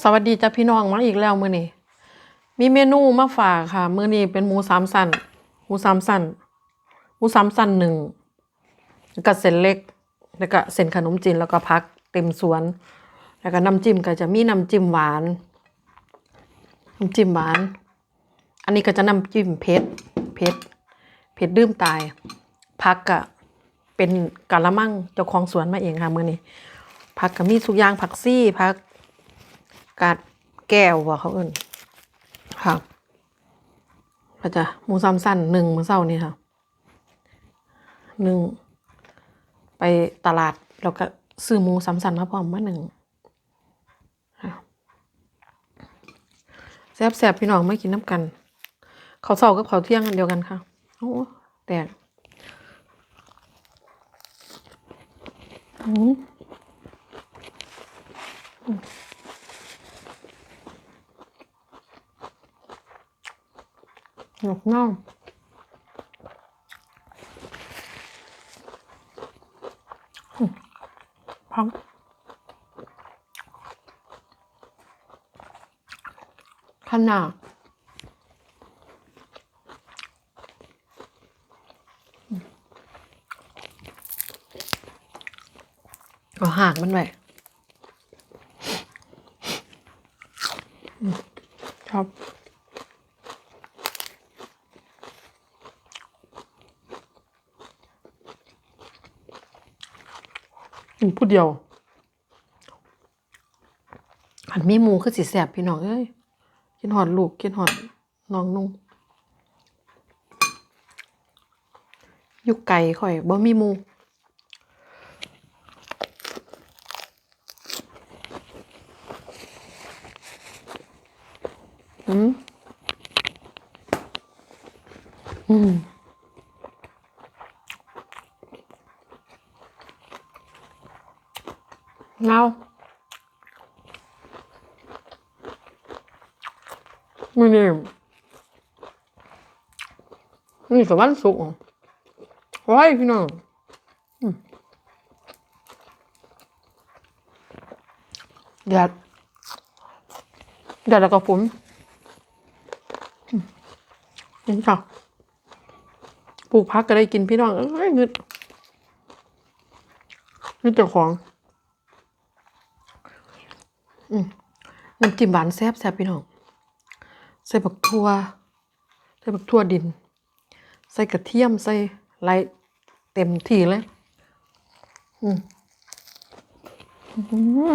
สวัสดีจ้าพี่น้องมาอีกแล้วมื้อนี้มีเมนูมาฝากค่ะ มื้อนี้เป็นหมูสามสันหมูสามสันหมูสามสันหนึ่งแล้วก็เส้นเล็กแล้วก็เส้นขนมจีนแล้วก็พักเต็มสวน แล้วก็น้ำจิ้มก็จะมีน้ำจิ้มหวานน้ำจิ้มหวาน อันนี้ก็จะน้ำจิ้มเผ็ดเผ็ดเผ็ดดื่มตาย พักก็เป็นกะละมังเจ้าของสวนมาเองค่ะมื้อนี้ผักก็มีทุกอย่างผักซี่ผัก กาดแก้วว่าเขาเอิ้นค่ะก็จะหมูซ้ำสั้นหนึ่งมือเช้านี่ค่ะหนึ่งไปตลาดแล้วก็ซื้อหมูซ้ำสั้นมาพร้อมมาหนึ่งค่ะแซ่บแซบพี่น้องไม่กินน้ำกันเขาวเช้ากับเขาเที่ยงอันเดียวกันค่ะโอ้แตกอืม หนกน่องพังขนาดเอาหากมันไว้อืมชอบ กิน ผู้เดียวอันมีหมูคือสิแสบพี่น้องเอ้ยกินหอดลูกกินหอดน้องนุ่งยุกไก่ข่อยบ่มีหมู อืม อืม เงาไม่นี่ นี่กับวันศุกร์ไว้พี่น้องอืมแดดแดดแล้วก็ฝนอืมนี่ค่ะปลูกพักก็ได้กินพี่น้อง เอ้ยเงินนี่เจ้าของน้ำจิ้มหวานแซ่บแซ่บพี่น้อง ใส่บักทั่ว ใส่บักทั่วดิน ใส่กระเทียมใส่ไรเต็มทีเลยอืมอื้อหือ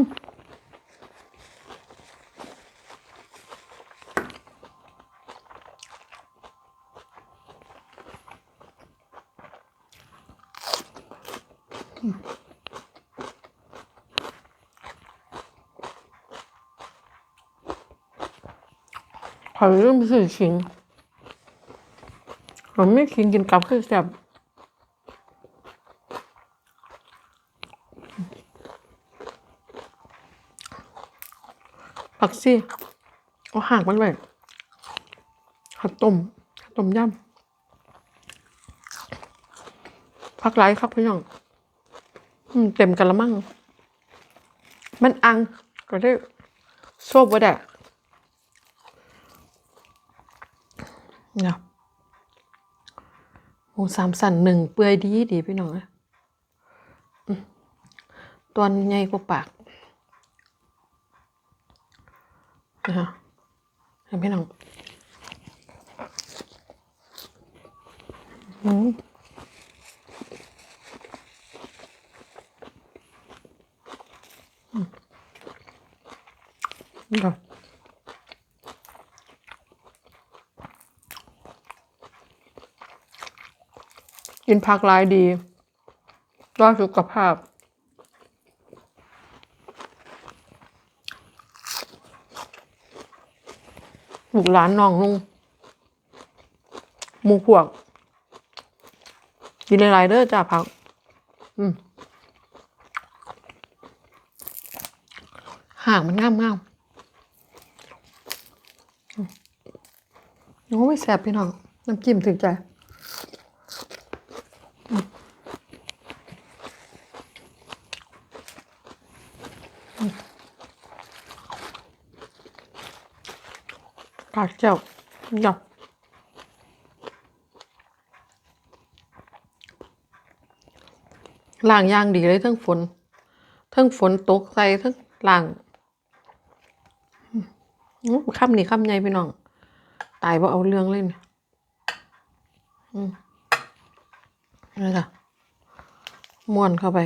ขอยลืมซื้อขิง ผมไม่ขิงกินกับคือแซ่บผักซี่เอาหางมันไว้ข้าต้มข้าต้มยำผักไรครับพี่น้องเต็มกันละมัง มันอังก็ได้โซบว่าได้เนี่ย หมูสามสันหนึ่งเปื่อยดีดีพี่น้องเอ้ยอืมตัวใหญ่กว่าปากนะคะเห็นพี่น้องอืมอืม อินผักหลายดีต่อสุขภาพ ลูกหลานน้องนุ่งหมูพวก กินหลายๆเด้อจ้าผัก อืมห่างมันงามงามอืมโอ้ไม่แสบพี่น้อง น้ำจิ้มถึงใจ ผักเจ้าเจ้าล่างย่างดีเลยทั้งฝน ทั้งฝนตกใส่ทั้งล่างอืมคำนี้คำใหญ่พี่น้อง ตายว่าเอาเรื่องเลยนี่ยอืมนี่ค่ะม้วนเข้าไป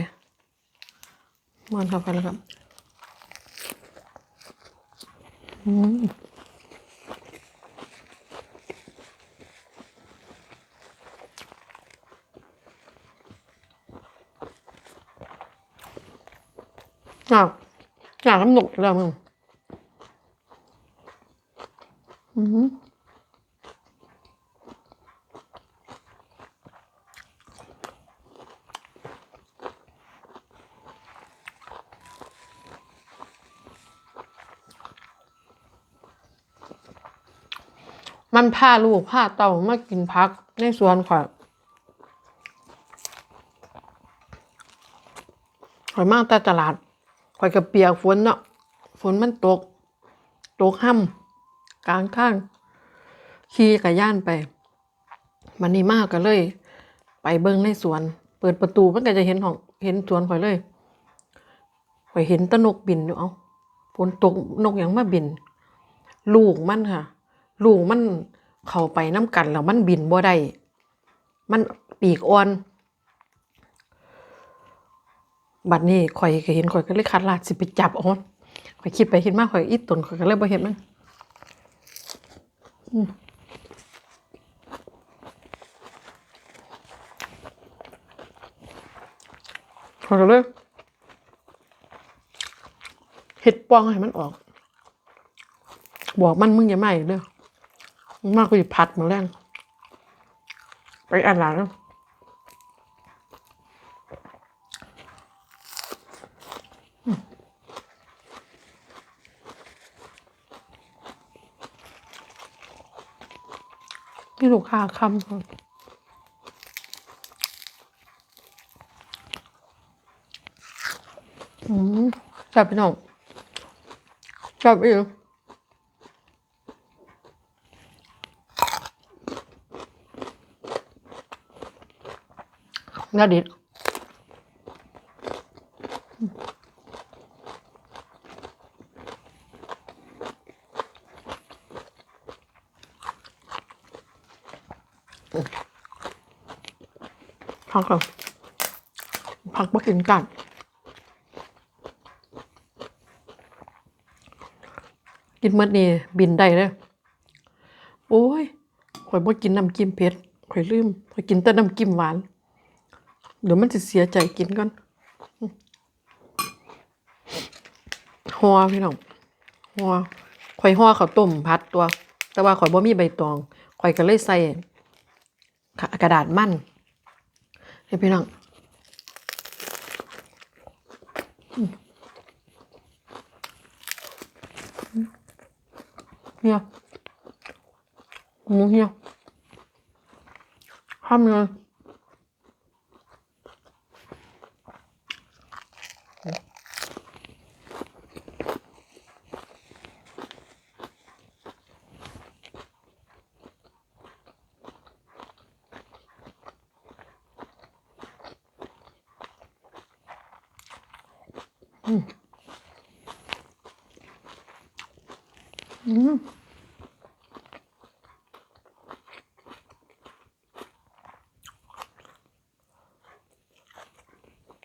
ม้วนเข้าไปแล้วครับ อืม อยากอยากน้ำหนุกแล้วมึงอืมมันพาลูกพาเต่ามากินพักในสวนข่อยข่อยมากแต่ตลาด ข่อยกับเปียกฝนเนาะฝนมันตก ตกห้ำกลางทางขี่กับย่านไป มันนี่มากก็เลย ไปเบิ้งในสวน เปิดประตูมันก็จะเห็นของเห็นสวนข่อยเลยข่อยเห็นตะนกบินอยู่เอาฝนตกนกอย่างมาบิน ลูกมันค่ะ ลูกมันเข้าไปน้ำกันแล้วมันบินบ่ได้มันปีกอ่อน บัดนี้ข่อยก็เห็นข่อยก็เลยคัดลาดสิไปจับเอ่อนข่อยคิดไปคิดมากข่อยอีตนข่อยก็เลยบ่เห็นมันข่อยก็เลยเฮ็ดปองให้มันออก บอกมันมึงอย่ามาอีกเด้อมึงมากกูจะพัดมาแรงไปอ่านหลังแล้วอืม ผ่าคำค่ะอืมจับพี่น้องจับอีก Nga dit. พักก่อนพักมากินกันกินเมื่อนี้บินได้เลยโอ้ยข่อยบ่กินน้ำจิ้มเผ็ดข่อยลืมข่อยกินแต่น้ำจิ้มหวาน เดี๋ยวมันจะเสียใจกินก่อนห่อพี่น้องห่อข่อยห่อข้าวต้มพัดตัว แต่ว่าข่อยบ่มีใบตองข่อยก็เลยใส่กระดาษมั่น ให้พี่น้องเฮียหมูเฮียห้ามเลย อืม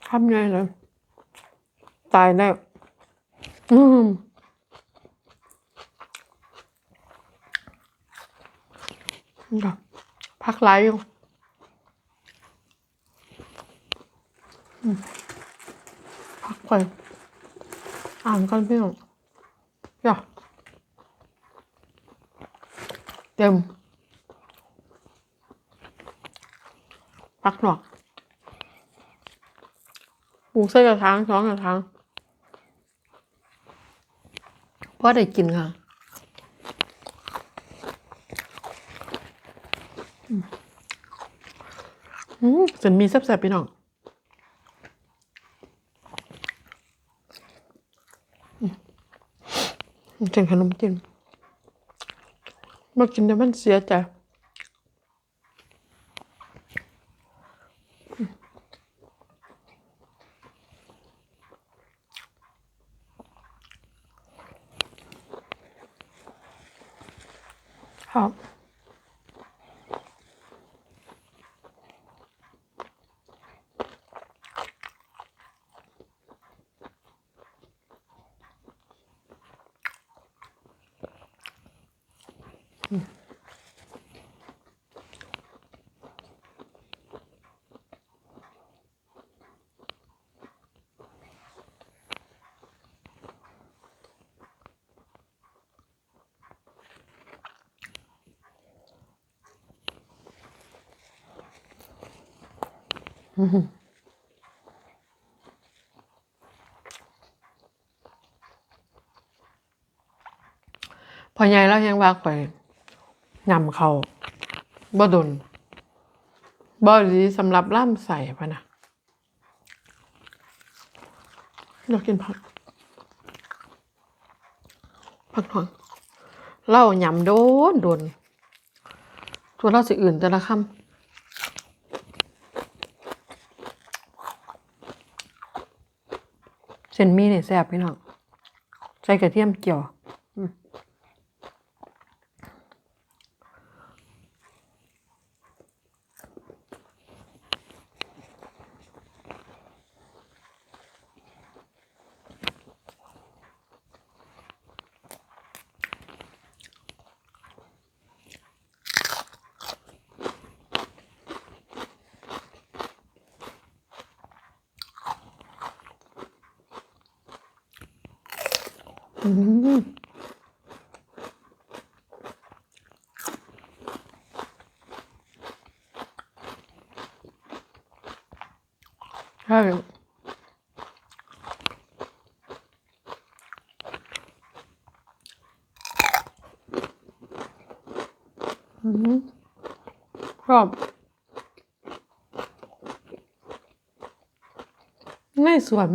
ทำไงเลยตายแล้วอืมนี่พักไลฟ์อยู่พักไป อ่านกันพี่หนุ่มอย่าเต็มพักหนอกปลูกใส่กรางสองกระถางพอได้กินค่ะอืมอืมส่วนมีแซ่บๆพี่น้อง อืมเป็นขนมจีนมากินเดี๋ยวมันเสียใจค พอใหญ่แล้วยังว่าข่อยยำเขาบ่ดนบ่ดีสำหรับล่ามใส่พะนะอยากกินผัก ผักหวานเล่ายำโดนโดนตัวเราสิอื่นแต่ละคำ เส้นมีเนี่ยแซ่บพี่น้องใส่กระเทียมเจียว ใช่อืมชอบในสวน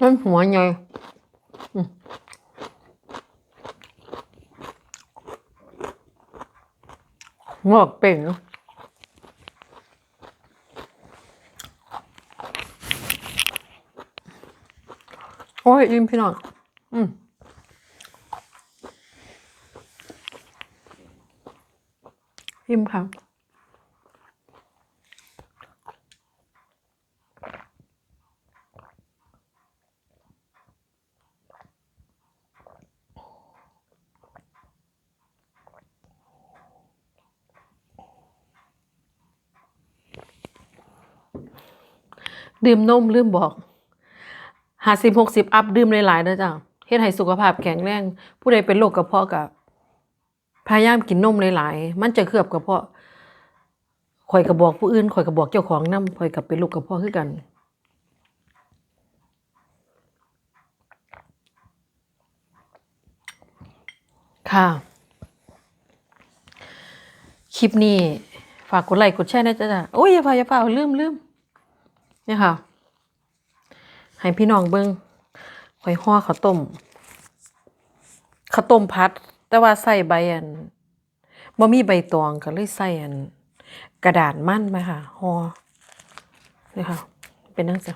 มันหัวใหญ่งอกเป่งโอ้ยอิ่มพี่น้องอืมอิ่มค่ะ ดื่มนมลืมบอกหาสิบหกสิบอัพดื่มหลายๆเด้อจ้ะเฮ็ดให้สุขภาพแข็งแรงผู้ใดเป็นโรคกระเพาะกับพยายามกินนมหลายๆ มันจะเคลือบกระเพาะข่อยกระบอกผู้อื่นข่อยกระบอกเจ้าของน้ำข่อยกับเป็นโรคกระเพาะคือกัน ค่ะ คลิปนี้ ฝากกดไลค์กดแชร์นะจ๊ะจ้ะโอ้ยอย่าพาอย่าพาลืมลืม เนี่ยค่ะ ให้พี่น้องเบิ้งหอยห่อข้าวต้มข้าวต้มพัด แต่ว่าใส่ใบอันบ่มีใบตองก็เลยใส่อัน กระดาษมั่นไหมค่ะห่อนี่ค่ะ เป็นนังจ้ะ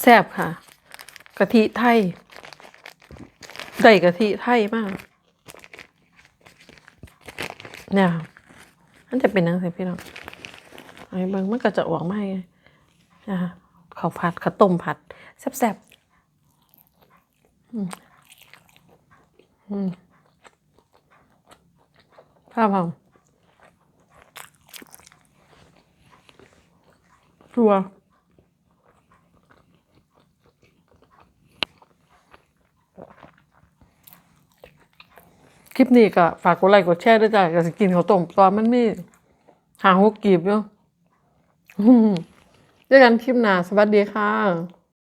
แซ่บค่ะกะทิไทยได้กะทิไทยมากเนี่ยค่ะมันจะเป็นนังสิพี่น้องไอ้เบิ่งมันก็จะออกมาไง นะคะข้าวผัดข้าวต้มผัดแซ่บๆอืมอืมข้าวเผาตัวคลิปนี้ก็ฝากกดไลค์กดแชร์ด้วยจ้ะก็สกินเขาวต้มตอนมันมีหาหกกีบอยู่ เจอกันคลิปหน้าสวัสดีค่ะ